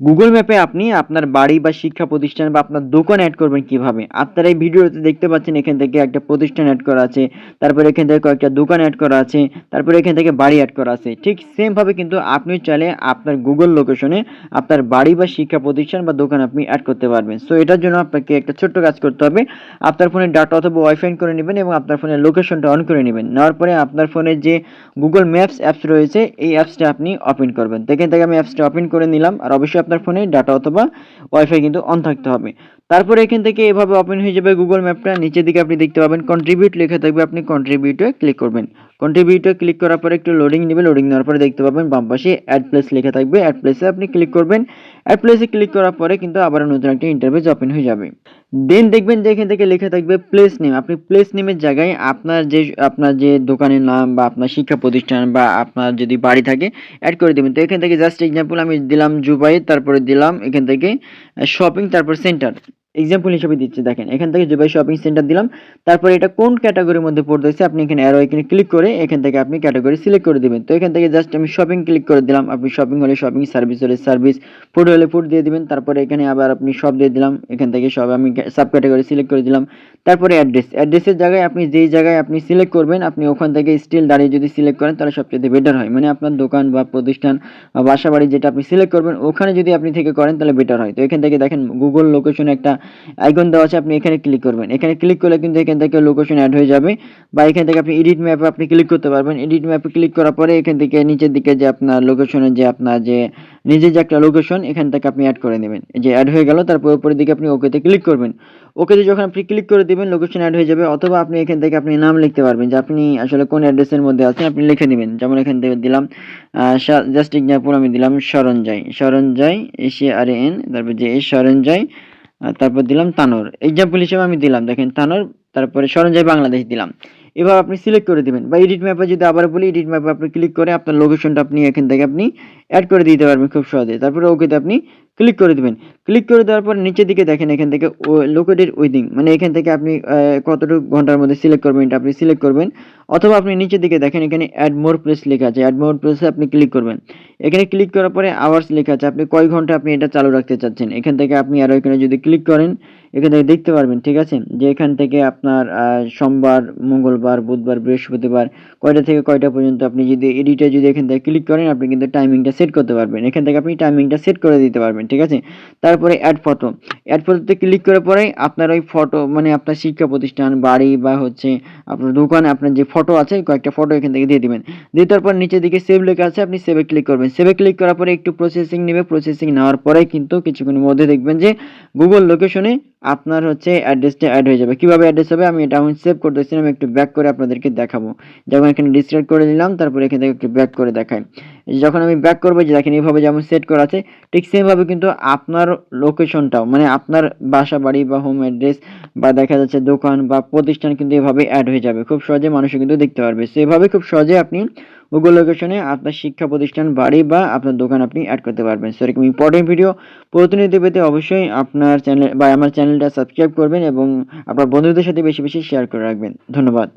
Google ম্যাপে আপনি আপনার বাড়ি বা শিক্ষা প্রতিষ্ঠান বা আপনার দোকান অ্যাড করবেন কীভাবে? আপনারা এই ভিডিওতে দেখতে পাচ্ছেন এখান থেকে একটা প্রতিষ্ঠান অ্যাড করা আছে, তারপরে এখান থেকে কয়েকটা দোকান অ্যাড করা আছে, তারপরে এখান থেকে বাড়ি অ্যাড করা আছে। ঠিক সেমভাবে কিন্তু আপনি চাইলে আপনার গুগল লোকেশনে আপনার বাড়ি বা শিক্ষা প্রতিষ্ঠান বা দোকান আপনি অ্যাড করতে পারবেন। সো এটার জন্য আপনাকে একটা ছোট্ট কাজ করতে হবে। আপনার ফোনে ডাটা অথবা ওয়াইফাই করে নেবেন এবং আপনার ফোনের লোকেশনটা অন করে নেবেন। নেওয়ার পরে আপনার ফোনে যে গুগল ম্যাপস অ্যাপস রয়েছে, এই অ্যাপসটা আপনি ওপেন করবেন। এখান থেকে আমি অ্যাপসটা ওপেন করে নিলাম। আর অবশ্যই আপনার ফোনে ডাটা অথবা ওয়াইফাই কিন্তু অন থাকতে হবে। তারপরে এখান থেকে এভাবে ওপেন হয়ে যাবে গুগল ম্যাপটা নিচের দিকে আপনি দেখতে পাবেন কন্ট্রিবিউট লেখা থাকবে। আপনি কন্ট্রিবিউটে ক্লিক করবেন। কন্ট্রিবিউটে ক্লিক করার পরে একটু লোডিং নেবে লোডিং নেওয়ার পরে দেখতে পাবেন বাম পাশে অ্যাড প্লেস লেখা থাকবে। অ্যাড প্লেসে আপনি ক্লিক করবেন। অ্যাড প্লেসে ক্লিক করার পরে কিন্তু আবার নতুন একটা ইন্টারভেস ওপেন হয়ে যাবে। দেন দেখবেন যে এখান থেকে লেখা থাকবে প্লেস নেম আপনি প্লেস নেমের জায়গায় আপনার যে আপনার যে দোকানের নাম বা আপনার শিক্ষা প্রতিষ্ঠান বা আপনার যদি বাড়ি থাকে অ্যাড করে দেবেন। তো এখান থেকে জাস্ট এক্সাম্পল আমি দিলাম জুবাই তারপরে দিলাম এখান থেকে শপিং তারপর সেন্টার এক্সাম্পল হিসেবে দিচ্ছি, দেখেন, এখান থেকে জুবাই শপিং সেন্টার দিলাম। তারপরে এটা কোন ক্যাটাগরির মধ্যে পড়তেছে? আপনি এখানে অ্যারো এখানে ক্লিক করে এখান থেকে আপনি ক্যাটাগরি সিলেক্ট করে দিবেন। তো এখান থেকে জাস্ট আমি শপিং ক্লিক করে দিলাম। আপনি শপিং হলে শপিং সার্ভিস হলে সার্ভিস ফুড হলে ফুড দিয়ে দিবেন। তারপরে এখানে আবার আপনি সব দিয়ে দিলাম। এখান থেকে সব আমি সাব ক্যাটাগরি সিলেক্ট করে দিলাম। তারপরে অ্যাড্রেস অ্যাড্রেসের জায়গায় আপনি যেই জায়গায় আপনি সিলেক্ট করবেন, আপনি ওখান থেকে স্টিল দাঁড়িয়ে যদি সিলেক্ট করেন, তাহলে সবচেয়ে বেটার হয়। মানে আপনার দোকান বা প্রতিষ্ঠান বা বাসা বাড়ি যেটা আপনি সিলেক্ট করবেন, ওখানে যদি আপনি থেকে করেন, তাহলে বেটার হয়। তো এখান থেকে দেখেন গুগল লোকেশনে একটা আইকন দেওয়া আছে, আপনি এখানে ক্লিক করবেন। এখানে ক্লিক করলে কিন্তু এখান থেকে লোকেশন অ্যাড হয়ে যাবে বা এখান থেকে আপনি এডিট ম্যাপে আপনি ক্লিক করতে পারবেন। এডিট ম্যাপে ক্লিক করার পরে এখান থেকে নিচের দিকে যে আপনার লোকেশনের যে আপনার যে নিজের যে একটা লোকেশন এখান থেকে আপনি অ্যাড করে নেবেন। যে অ্যাড হয়ে গেল, তারপর উপরের দিকে আপনি ওকেতে ক্লিক করবেন। ওকেতে যখন আপনি ক্লিক করে দিবেন লোকেশন অ্যাড হয়ে যাবে অথবা আপনি এখান থেকে আপনি নাম লিখতে পারবেন যে আপনি আসলে কোন অ্যাড্রেসের মধ্যে আছেন, আপনি লিখে দিবেন যেমন এখান থেকে দিলাম জাস্ট এক্সাম্পল আমি দিলাম সরঞ্জয় সরঞ্জয় আর এন তারপর যে সরঞ্জয় তারপর দিলাম তানোর। এক্সাম্পল হিসেবে আমি দিলাম, দেখেন তানোর, তারপরে সরঞ্জাই বাংলাদেশ দিলাম। এবার আপনি সিলেক্ট করে দিবেন বা এডিট ম্যাপে যদি আবার বলি এডিট ম্যাপে আপনি ক্লিক করে আপনার লোকেশনটা আপনি এখান থেকে আপনি অ্যাড করে দিতে পারবেন খুব সহজে। তারপরে ওকেতে আপনি ক্লিক করে দিবেন। ক্লিক করে দেওয়ার পর নিচের দিকে দেখেন, এখান থেকে লোকেটেড উইদিং মানে এখান থেকে আপনি কতটুকু ঘণ্টার মধ্যে সিলেক্ট করবেন এটা আপনি সিলেক্ট করবেন। অথবা আপনি নিচের দিকে দেখেন, এখানে অ্যাড মোর প্লেস লেখা আছে। অ্যাড মোর প্লেসে আপনি ক্লিক করবেন। এখানে ক্লিক করার পরে আওয়ার্স লেখা আছে। আপনি কয় ঘণ্টা আপনি এটা চালু রাখতে চাচ্ছেন? এখান থেকে আপনি আরও এখানে যদি ক্লিক করেন, এখান থেকে দেখতে পারবেন, ঠিক আছে? যে এখান থেকে আপনার সোমবার, মঙ্গলবার, বুধবার, বৃহস্পতিবার, কয়টা থেকে কয়টা পর্যন্ত আপনি যদি এডিটে যদি এখান থেকে ক্লিক করেন, আপনি কিন্তু টাইমিংটা সেট করতে পারবেন। এখান থেকে আপনি টাইমিংটা সেট করে দিতে পারবেন ঠিক আছে? তারপরে অ্যাড ফটো অ্যাড ফটোতে ক্লিক করার পরে আপনার ওই ফটো মানে আপনার শিক্ষা প্রতিষ্ঠান, বাড়ি বা হচ্ছে আপনার দোকানে আপনার যে ফটো আছে, কয়েকটা ফটো এখান থেকে দিয়ে দিবেন। দিয়ে তারপর নিচের দিকে সেভ লেখা আছে, আপনি সেভে ক্লিক করবেন। সেভে ক্লিক করার পরে একটু প্রসেসিং নেবে। প্রসেসিং নেওয়ার পরে কিন্তু কিছুক্ষণের মধ্যে দেখবেন যে গুগল লোকেশনে আপনার হচ্ছে অ্যাড্রেসটা অ্যাড হয়ে যাবে। কীভাবে অ্যাড্রেস হবে? আমি এটা এখন সেভ করতেছি আমি একটু ব্যাক করে আপনাদেরকে দেখাবো। যেমন এখানে ডিসক্রাইব করে নিলাম, তারপরে এখান থেকে একটু ব্যাক করে দেখাই। যখন আমি ব্যাক করব, যে দেখেন এইভাবে যেমন সেট করা আছে, ঠিক সেমভাবে কিন্তু আপনার লোকেশনটাও মানে আপনার বাসা বাড়ি বা হোম অ্যাড্রেস বা দেখা যাচ্ছে দোকান বা প্রতিষ্ঠান কিন্তু এভাবে অ্যাড হয়ে যাবে। খুব সহজে মানুষ কিন্তু দেখতে পারবে। সো এভাবে খুব সহজে আপনি গুগল লোকেশনে আপনার শিক্ষা প্রতিষ্ঠান, বাড়ি বা আপনার দোকান আপনি অ্যাড করতে পারবেন। সো এরকম ইম্পর্টেন্ট ভিডিও প্রতিনিধি পেতে অবশ্যই আপনার চ্যানেল বা আমার চ্যানেলটা সাবস্ক্রাইব করবেন এবং আপনার বন্ধুদের সাথে বেশি বেশি শেয়ার করে রাখবেন। ধন্যবাদ।